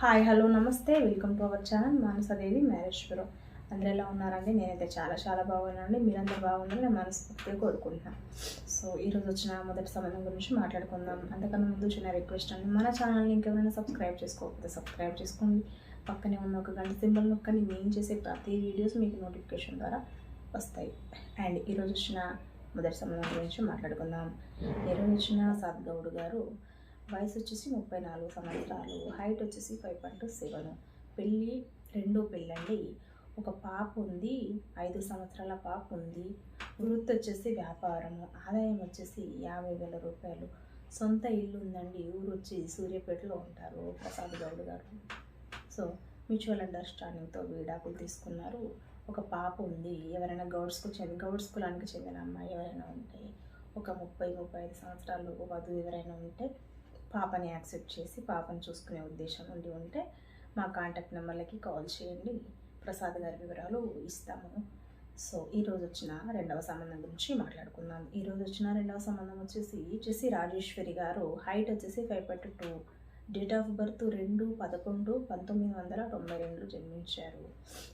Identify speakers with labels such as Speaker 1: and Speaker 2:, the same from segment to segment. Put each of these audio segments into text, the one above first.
Speaker 1: Hi hello నమస్తే. Welcome to our channel Manasadevi marriage bureau అందరూ ఎలా ఉన్నారండి? నేనైతే చాలా చాలా బాగున్నానండి. మీరందరూ బాగున్నారని నేను మనస్ఫూర్తిగా కోరుకుంటున్నాను. సో ఈరోజు వచ్చిన మొదటి సంబంధం గురించి మాట్లాడుకుందాం. అంతకన్నా ముందు చిన్న రిక్వెస్ట్ అండి. మన ఛానల్ని ఇంకెవరైనా సబ్స్క్రైబ్ చేసుకోకపోతే సబ్స్క్రైబ్ చేసుకోండి. పక్కనే ఉన్న ఒక గంట సింబల్ నొక్కని నేను చేసే ప్రతి వీడియోస్ మీకు నోటిఫికేషన్ ద్వారా వస్తాయి. అండ్ ఈరోజు వచ్చిన మొదటి సంబంధం గురించి మాట్లాడుకుందాం. ఈరోజు వచ్చిన సాద్గౌడ్ గారు వయసు వచ్చేసి ముప్పై నాలుగు సంవత్సరాలు హైట్ వచ్చేసి ఫైవ్ పాయింట్ సెవెన్. పెళ్ళి రెండో పెళ్ళండి. ఒక పాప ఉంది ఐదు సంవత్సరాల పాప ఉంది. వృత్తి వచ్చేసి వ్యాపారము. ఆదాయం వచ్చేసి యాభై వేల రూపాయలు. సొంత ఇల్లు ఉందండి ఊరు వచ్చి సూర్యాపేటలో ఉంటారు ప్రసాద్ గౌడ్ గారు. సో మ్యూచువల్ అండర్స్టాండింగ్తో వీడాకులు తీసుకున్నారు. ఒక పాప ఉంది. ఎవరైనా గౌడ్స్కు చెంది గౌడ్స్ కులానికి చెందిన అమ్మాయి ఎవరైనా ఉంటే ఒక ముప్పై ముప్పై ఐదు సంవత్సరాలు వధువు ఎవరైనా ఉంటే పాపని యాక్సెప్ట్ చేసి పాపని చూసుకునే ఉద్దేశం ఉండి ఉంటే మా కాంటాక్ట్ నెంబర్లకి కాల్ చేయండి. ప్రసాద్ గారి వివరాలు ఇస్తాము. సో ఈరోజు వచ్చిన రెండవ సంబంధం గురించి మాట్లాడుకుందాం. ఈరోజు వచ్చిన రెండవ సంబంధం వచ్చేసి వచ్చేసి రాజేశ్వరి గారు హైట్ వచ్చేసి five point two date of birth రెండు పదకొండు పంతొమ్మిది వందల తొంభై రెండులో జన్మించారు.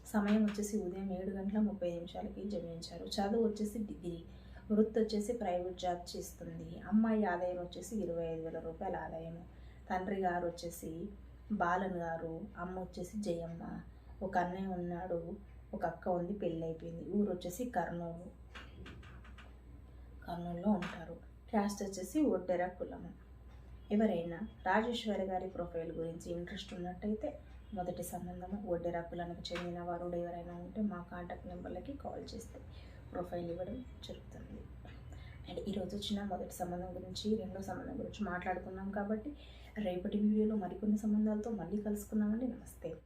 Speaker 1: సమయం వచ్చేసి ఉదయం ఏడు గంటల ముప్పై నిమిషాలకి జన్మించారు. చదువు వచ్చేసి డిగ్రీ. వృత్తి వచ్చేసి ప్రైవేట్ జాబ్ చేస్తుంది. అమ్మాయి ఆదాయం వచ్చేసి ఇరవై ఐదు వేల రూపాయల ఆదాయం తండ్రి గారు వచ్చేసి బాలన్ గారు అమ్మ వచ్చేసి జయమ్మ ఒక అన్నయ్య ఉన్నాడు ఒక అక్క ఉంది పెళ్ళి అయిపోయింది ఊరు వచ్చేసి కర్నూలు. కర్నూలులో ఉంటారు. క్యాస్ట్ వచ్చేసి ఒడ్డెర కులము. ఎవరైనా రాజేశ్వరి గారి ప్రొఫైల్ గురించి ఇంట్రెస్ట్ ఉన్నట్టయితే మొదటి సంబంధము. వడ్డెరాకులకు చెందిన వారు ఎవరైనా ఉంటే మా కాంటాక్ట్ నెంబర్లకి కాల్ చేస్తే ప్రొఫైల్ ఇవ్వడం జరుగుతుంది. అండ్ ఈరోజు వచ్చిన మొదటి సంబంధం గురించి రెండో సంబంధం గురించి మాట్లాడుకున్నాం కాబట్టి రేపటి వీడియోలో మరికొన్ని సంబంధాలతో మళ్ళీ కలుసుకున్నామండి నమస్తే.